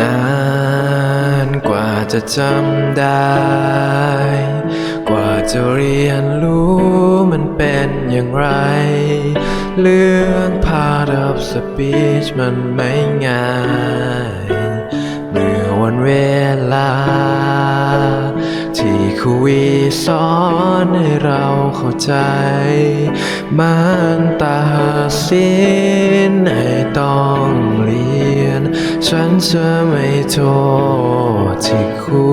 นานกว่าจะจำได้ กว่าจะเรียนรู้มันเป็นอย่างไร เรื่อง part of speech มันไม่ง่าย เมื่อวันเวลา ที่ครูวีสอนให้เราเข้าใจ มันตาสินให้ต้อง ฉันจะไม่โทษที่ครู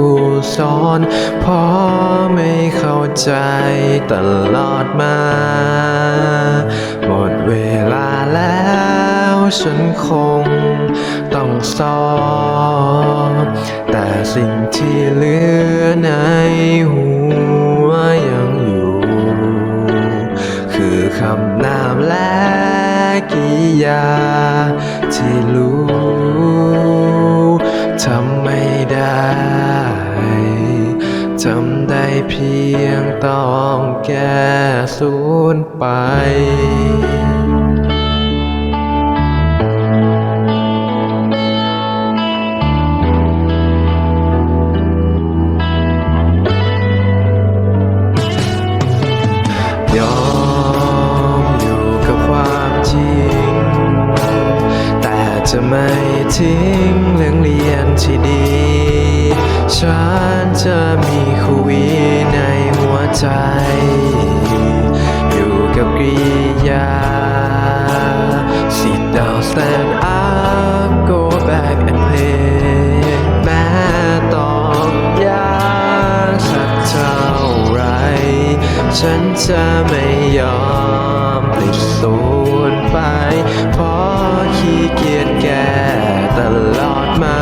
สอนเพราะไม่เข้าใจตลอดมา หมดเวลาแล้วฉันคงต้องสอบแต่สิ่งที่เหลือในหัวยังอยู่ คือคำนามและ กิยา ที่รู้ทำไม่ได้ทำได้เพียงต้องแก้สูญไป จะไม่ทิ้งเรื่องเรียนที่ดี ฉันจะมีครูวีในหัวใจ อยู่กับกริยา Sit down stand up go back and play แม้ตองยากสักเท่าไร ฉันจะไม่ยอม ตลอดมา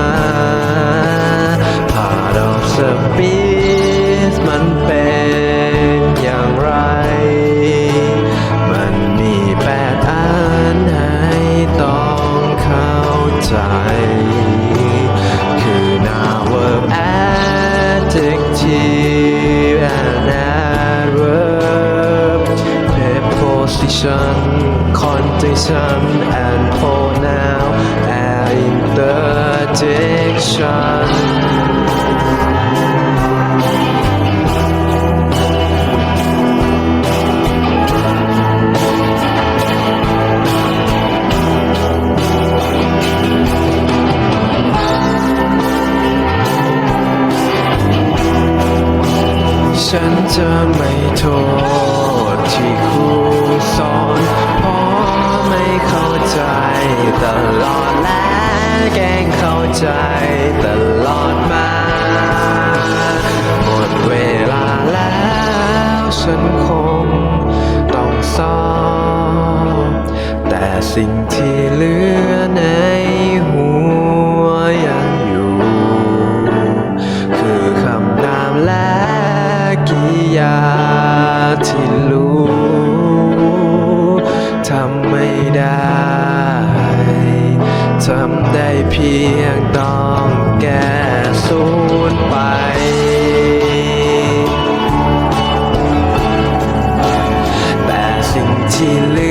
Part of service มันเป็นอย่างไร มันมีแปดอันให้ต้องเข้าใจ คือ now verb adjective and adverb preposition conjunction and pronoun and interjection ฉันจะไม่โทษที่ครูสอนพ ไม่เข้าใจตลอดและแกงเข้าใจตลอดมา หมดเวลาแล้วฉันคงต้องสอมแต่สิ่งที่เหลือในหัวยังอยู่ คือคำนามและกิยาที่ เพียงต้องแก้สูญไป แต่สิ่งที่เหลือ